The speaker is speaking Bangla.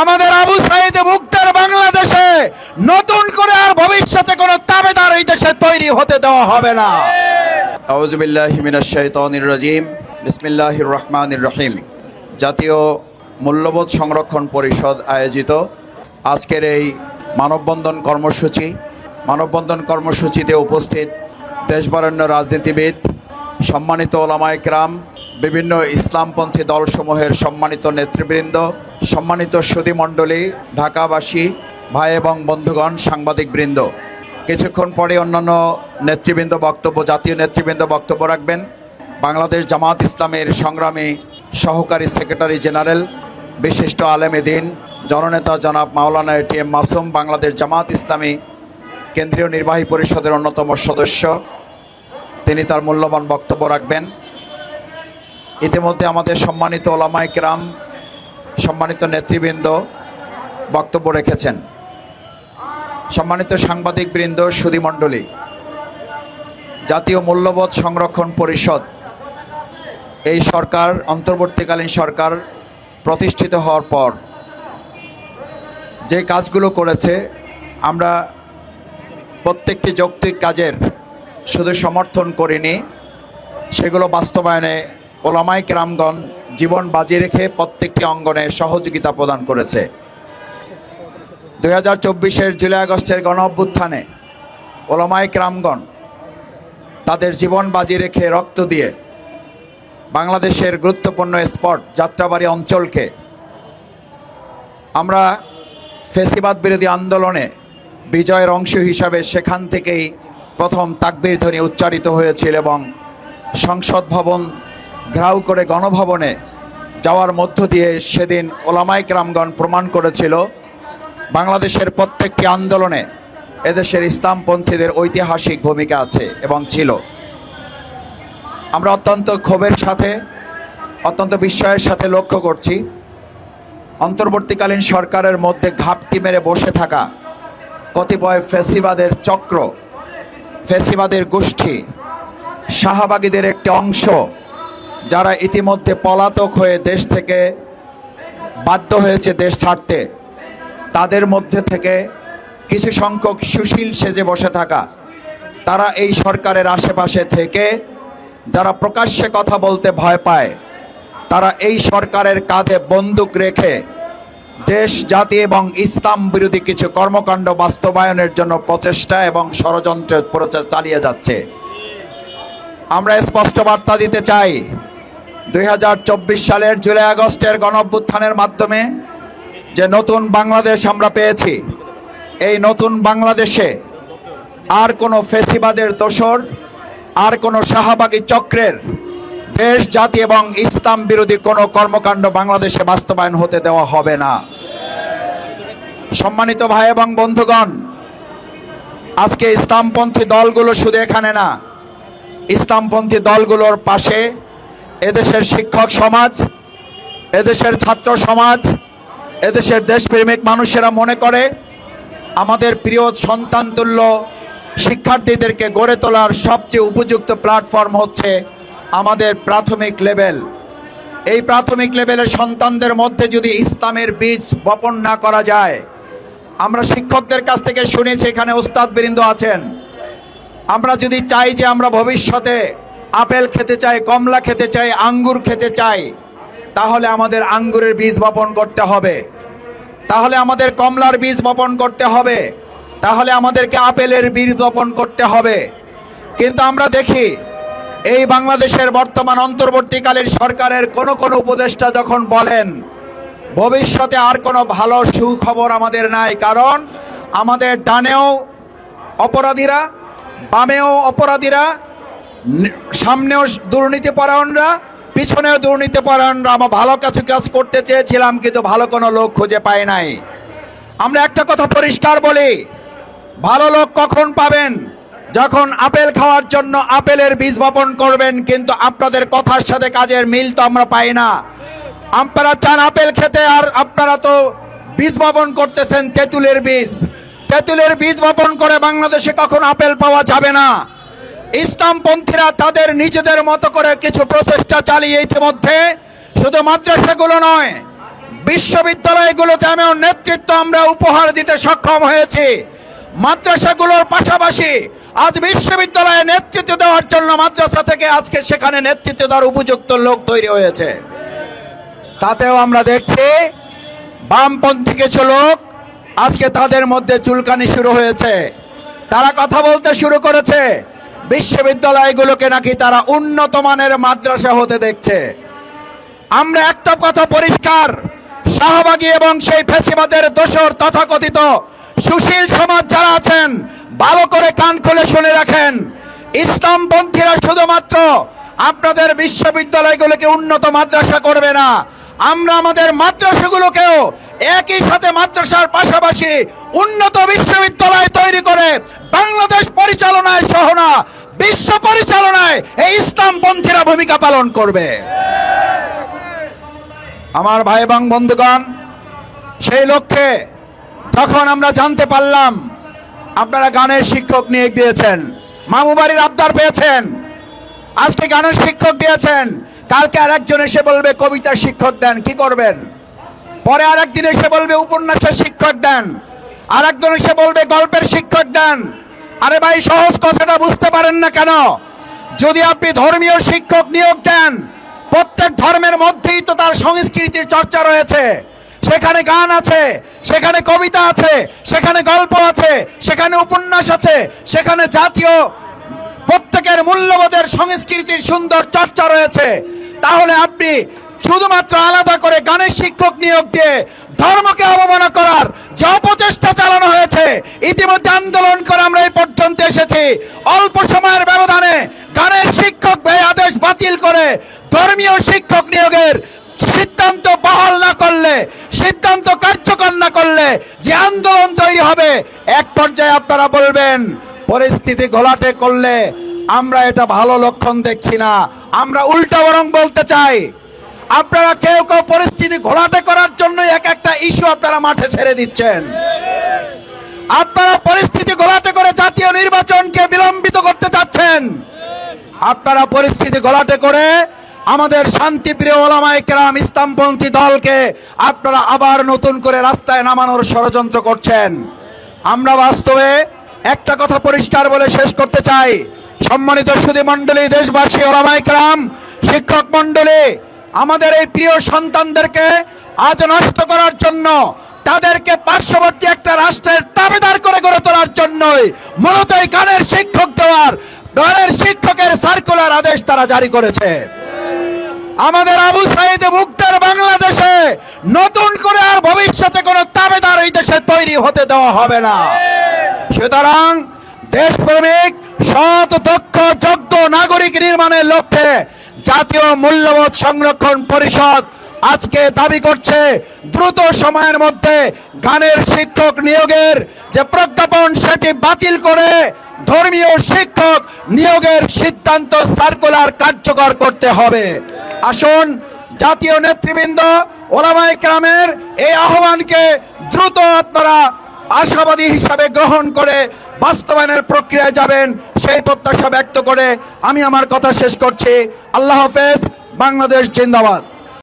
আমাদের আবু সাইদ মুক্তার বাংলাদেশে নতুন করে আর ভবিষ্যতে কোনো তাবেদার এই দেশে তৈরি হতে দেওয়া হবে না। আউজুবিল্লাহি মিনাশ রাজিম। বিসমিল্লাহির রহমানির রহিম। জাতীয় মূল্যবোধ সংরক্ষণ পরিষদ আয়োজিত আজকের এই মানববন্ধন কর্মসূচি। মানববন্ধন কর্মসূচিতে উপস্থিত দেশবরেণ্য রাজনীতিবিদ, সম্মানিত ওলামায় ক্রাম বিভিন্ন ইসলামপন্থী দলসমূহের সম্মানিত নেতৃবৃন্দ, সম্মানিত সুধীমণ্ডলী, ঢাকাবাসী, ভাই এবং বন্ধুগণ, সাংবাদিকবৃন্দ। কিছুক্ষণ পরে অন্যান্য নেতৃবৃন্দ বক্তব্য, জাতীয় নেতৃবৃন্দ বক্তব্য রাখবেন। বাংলাদেশ জামাত ইসলামের সংগ্রামী সহকারী সেক্রেটারি জেনারেল, বিশিষ্ট আলেম দিন জননেতা জনাব মাওলানা এটিএম মাসুম, বাংলাদেশ জামাত ইসলামী কেন্দ্রীয় নির্বাহী পরিষদের অন্যতম সদস্য। তিনি তার মূল্যবান বক্তব্য রাখবেন। ইতিমধ্যে আমাদের সম্মানিত ওলামাই কেরাম, সম্মানিত নেতৃবৃন্দ বক্তব্য রেখেছেন। সম্মানিত সাংবাদিকবৃন্দ সুধীমণ্ডলী জাতীয় মূল্যবোধ সংরক্ষণ পরিষদ, এই সরকার, অন্তর্বর্তীকালীন সরকার প্রতিষ্ঠিত হওয়ার পর যে কাজগুলো করেছে, আমরা প্রত্যেকটি যৌক্তিক কাজের শুধু সমর্থন করিনি, সেগুলো বাস্তবায়নে ওলামাই কেরামগণ জীবন বাজি রেখে প্রত্যেকটি অঙ্গনে সহযোগিতা প্রদান করেছে। দুই হাজার চব্বিশের জুলাই আগস্টের গণ অভ্যুত্থানে ওলামাই কেরামগণ তাদের জীবন বাজি রেখে রক্ত দিয়ে বাংলাদেশের গুরুত্বপূর্ণ স্পট যাত্রাবাড়ি অঞ্চলকে আমরা ফেসিবাদ বিরোধী আন্দোলনে বিজয়ের অংশ হিসাবে সেখান থেকেই প্রথম তাকবীর ধ্বনি উচ্চারিত হয়েছিল এবং সংসদ ভবন ঘেরাও করে গণভবনে যাওয়ার মধ্য দিয়ে সেদিন ওলামাইক রামগণ প্রমাণ করেছিল, বাংলাদেশের প্রত্যেকটি আন্দোলনে এদেশের ইসলামপন্থীদের ঐতিহাসিক ভূমিকা আছে এবং ছিল। আমরা অত্যন্ত ক্ষোভের সাথে, অত্যন্ত বিস্ময়ের সাথে লক্ষ্য করছি, অন্তর্বর্তীকালীন সরকারের মধ্যে ঘাপটি মেরে বসে থাকা কতিপয় ফেসিবাদের চক্র, ফেসিবাদের গোষ্ঠী, শাহবাগীদের একটি অংশ যারা ইতিমধ্যে পলাতক হয়ে দেশ থেকে বাধ্য হয়েছে দেশ ছাড়তে, তাদের মধ্যে থেকে কিছু সংখ্যক সুশীল সেজে বসে থাকা, তারা এই সরকারের আশেপাশে থেকে যারা প্রকাশ্যে কথা বলতে ভয় পায়, তারা এই সরকারের কাঁধে বন্দুক রেখে দেশ, জাতি এবং ইসলাম বিরোধী কিছু কর্মকাণ্ড বাস্তবায়নের জন্য প্রচেষ্টা এবং ষড়যন্ত্রের প্রচার চালিয়ে যাচ্ছে। আমরা স্পষ্ট বার্তা দিতে চাই দুই হাজার চব্বিশ সালের জুলাই আগস্টের গণঅভ্যুত্থানের মাধ্যমে যে নতুন বাংলাদেশ আমরা পেয়েছি, এই নতুন বাংলাদেশে আর কোনো ফেসিবাদের দোসর, আর কোনো শাহবাগী চক্রের দেশ, জাতি এবং ইসলাম বিরোধী কোনো কর্মকাণ্ড বাংলাদেশে বাস্তবায়ন হতে দেওয়া হবে না। সম্মানিত ভাই এবং বন্ধুগণ, আজকে ইসলামপন্থী দলগুলো শুধু এখানে না, ইসলামপন্থী দলগুলোর পাশে এদেশের শিক্ষক সমাজ, এদেশের ছাত্র সমাজ, এদেশের দেশপ্রেমিক মানুষেরা মনে করে, আমাদের প্রিয় সন্তানতুল্য শিক্ষার্থীদেরকে গড়ে তোলার সবচেয়ে উপযুক্ত প্ল্যাটফর্ম হচ্ছে আমাদের প্রাথমিক লেভেল এই প্রাথমিক লেভেলের সন্তানদের মধ্যে যদি ইসলামের বীজ বপন না করা যায়, আমরা শিক্ষকদের কাছ থেকে শুনেছি এখানে ওস্তাদ বৃন্দ আছেন, আমরা যদি চাই যে আমরা ভবিষ্যতে আপেল খেতে চাই কমলা খেতে চাই আঙ্গুর খেতে চাই তাহলে আমাদের আঙ্গুরের বীজ বপন করতে হবে। তাহলে আমাদের কমলার বীজ বপন করতে হবে। তাহলে আমাদেরকে আপেলের বীজ বপন করতে হবে। কিন্তু আমরা দেখি, এই বাংলাদেশের বর্তমান অন্তর্বর্তীকালীন সরকারের কোন কোন উপদেষ্টা যখন বলেন, ভবিষ্যতে আর কোনো ভালো সুখবর আমাদের নাই, কারণ আমাদের ডানেও অপরাধীরা, বামেও অপরাধীরা সামনেও দুর্নীতিপরায়ণরা পিছনেও দুর্নীতিপরায়ণরা আমরা ভালো কিছু কাজ করতে চেয়েছিলাম, কিন্তু ভালো কোনো লোক খুঁজে পাই নাই। আমরা একটা কথা পরিষ্কার বলি, ভালো লোক কখন পাবেন? যখন আপেল খাওয়ার জন্য আপেলের বীজ বপন করবেন, কিন্তু আপনাদের কথার সাথে কাজের মিল তো আমরা পাই না। আপনারা চান আপেল খেতে, আর আপনারা তো বীজ বপন করতেছেন তেঁতুলের বীজ। তেঁতুলের বীজ বপন করে বাংলাদেশে কখন আপেল পাওয়া যাবে না? ইসলামপন্থীরা তাদের নিজেদের মতো করে কিছু প্রচেষ্টা চালিয়ে ইতিমধ্যে। শুধু মাদ্রাসাগুলো নয়, বিশ্ববিদ্যালয়গুলোতে এমন নেতৃত্ব আমরা উপহার দিতে সক্ষম হয়েছি। মাদ্রাসাগুলোর পাশাপাশি আজ বিশ্ববিদ্যালয়ে নেতৃত্ব দেওয়ার জন্য মাদ্রাসা থেকে আজকে সেখানে নেতৃত্ব দেওয়ার উপযুক্ত লোক তৈরি হয়েছে। তাতেও আমরা দেখছি, বামপন্থী কিছু লোক আজকে তাদের মধ্যে চুলকানি শুরু হয়েছে। তারা কথা বলতে শুরু করেছে। বিশ্ববিদ্যালয়গুলোকে নাকি তারা উন্নত মানের মাদ্রাসা হতে দেখছে। আমরা একটা কথা পরিষ্কার, শাহবাগী এবং সেই ফেসিবাদের দোষর তথাকথিত সুশীল সমাজ যারা আছেন, ভালো করে কান খুলে শুনে রাখেন। ইসলামপন্থীরা শুধুমাত্র আপনাদের বিশ্ববিদ্যালয়গুলোকে উন্নত মাদ্রাসা করবে না, আমরা আমাদের মাদ্রাসাগুলোকেও একই সাথে মাদ্রাসার পাশাপাশি উন্নত বিশ্ববিদ্যালয় তৈরি করে বাংলাদেশ পরিচালনায় সহ না, বিশ্ব পরিচালনায় এই ইসলামপন্থীরা ভূমিকা পালন করবে। আমার ভাই এবং বন্ধুগণ, সেই লক্ষ্যে তখন আমরা জানতে পারলাম, আপনারা গানের শিক্ষক নিয়োগ দিয়েছেন, মামু বাড়ির আবদার পেয়েছেন, আজকে গানের শিক্ষক দিয়েছেন, কালকে আর একজন এসে বলবে কবিতার শিক্ষক দেন, কি করবেন? পরে আর একদিন এসে বলবে, উপন্যাসের শিক্ষক দেন। আর একজন এসে বলবে, গল্পের শিক্ষক দেন। আরে ভাই, সহজ কথাটা বুঝতে পারেন না কেন? যদি আপনি ধর্মীয় শিক্ষক নিয়োগ দেন, প্রত্যেক ধর্মের মধ্যেই তো তার সংস্কৃতির চর্চা রয়েছে। সেখানে গান আছে, সেখানে কবিতা আছে, সেখানে গল্প আছে, সেখানে উপন্যাস আছে, সেখানে জাতীয় প্রত্যেকের মূল্যবোধের সংস্কৃতির সুন্দর চর্চা রয়েছে। তাহলে আপনি শুধুমাত্র আলাদা করে গানের শিক্ষক নিয়োগ দিয়ে ধর্মকে অবমাননা করার যে অপচেষ্টা চালানো হয়েছে, ইতিমধ্যে আন্দোলন করে আমরা এই পর্যন্ত এসেছি। অল্প সময়ের ব্যবধানে গানের শিক্ষক ব্যয় আদেশ বাতিল করে ধর্মীয় শিক্ষক নিয়োগের সিদ্ধান্ত বহাল না করলে, সিদ্ধান্ত কার্যকর না করলে যে আন্দোলন তৈরি হবে, এক পর্যায়ে আপনারা বলবেন, পরিস্থিতি ঘোলাটে করলে আমরা এটা ভালো লক্ষণ দেখছি না। আমরা উল্টা বরং বলতে চাই আপনারা কেউ কেউ পরিস্থিতি ঘোলাটে করার জন্য এক একটা ইস্যু আপনারা মাঠে ছেড়ে দিচ্ছেন। আপনারা পরিস্থিতি ঘোলাটে করে জাতীয় নির্বাচনকে বিলম্বিত করতে চাচ্ছেন আপনারা পরিস্থিতি ঘোলাটে করে আমাদের শান্তিপ্রিয় ওলামায়ে কেরাম ইসলামপন্থী দলকে আপনারা আবার নতুন করে রাস্তায় নামানোর ষড়যন্ত্র করছেন। আমরা বাস্তবে একটা কথা পরিষ্কার বলে শেষ করতে চাই। সম্মানিত সুধী মণ্ডলী দেশবাসী, ওলামায়ে কেরাম, শিক্ষক মণ্ডলী আমাদের এই প্রিয় সন্তানদেরকে আজ নষ্ট করার জন্য, তাদেরকে পার্শ্ববর্তী একটা রাষ্ট্রের দাবিদার করে গড়ে তোলার জন্যই মূলত এই গানের শিক্ষক দেওয়ার, গানের শিক্ষকের সার্কুলার আদেশ তারা জারি করেছে। আমাদের আবু সাইদ মুক্তার বাংলাদেশে নতুন করে আর ভবিষ্যতে কোনো দাবেদার এই দেশে তৈরি হতে দেওয়া হবে না। সুতরাং দেশপ্রেমিক, সৎ, দক্ষ, যোগ্য নাগরিক নির্মাণের লক্ষ্যে জাতীয় মূল্যবোধ সংরক্ষণ পরিষদ আজকে দাবি করছে দ্রুত সময়ের মধ্যে গানের শিক্ষক নিয়োগের যে প্রজ্ঞাপন সেটি বাতিল করে ধর্মীয় শিক্ষক নিয়োগের সিদ্ধান্ত সার্কুলার কার্যকর করতে হবে। আসুন, জাতীয় নেতৃবৃন্দ ওলামাই গ্রামের এই আহ্বানকে দ্রুত আপনারা আশাবাদী হিসাবে গ্রহণ করে বাস্তবায়নের প্রক্রিয়ায় যাবেন, সেই প্রত্যাশা ব্যক্ত করে আমি আমার কথা শেষ করছি। আল্লাহ হাফেজ, বাংলাদেশ জিন্দাবাদ।